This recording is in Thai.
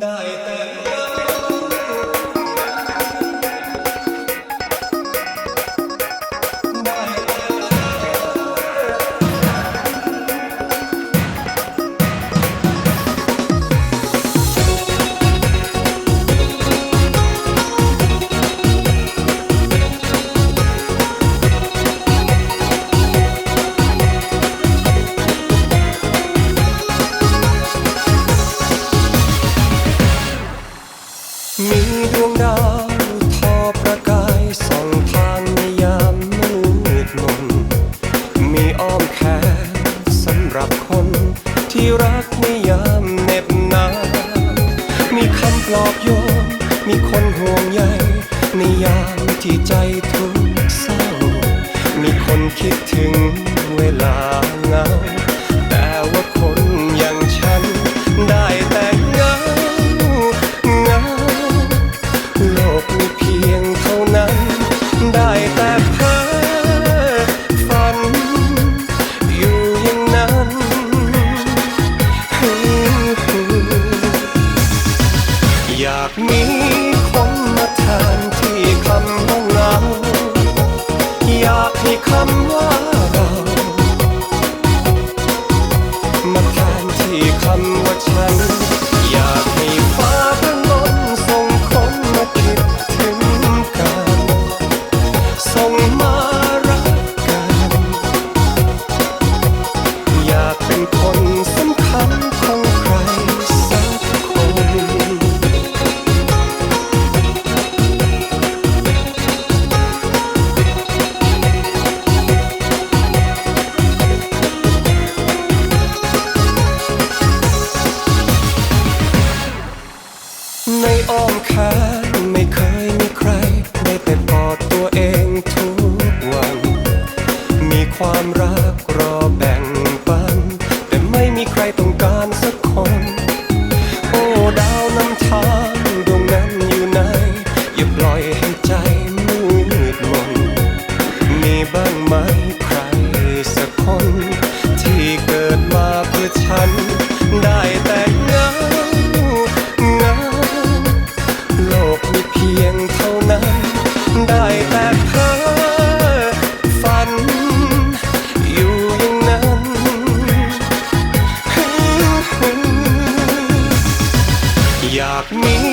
ได้แต่ มีดวงดาวทอประกายส่องทางในยามมืดมน มีอ้อมแขนสำหรับคนที่รักในยามเหน็บหนาวมีคำปลอบโยน มีคนห่วงใยในยามที่ใจทุกข์เศร้า มีคนคิดถึงเวลาเหงา อยากมีคนมาแทนที่คำว่าเหงาอยากให้คำว่า อ้อมแขนไม่เคยมีใคร ได้แต่กอดตัวเองทุกวัน มีความรักรอแบ่งปัน แต่ไม่มีใครต้องการสักคน โอ้ดาวนำทางดวงนั้นอยู่ไหน อย่าปล่อยให้ใจมืดมน มีบ้างไหมใครสักคน ที่เกิดมาเพื่อฉัน อ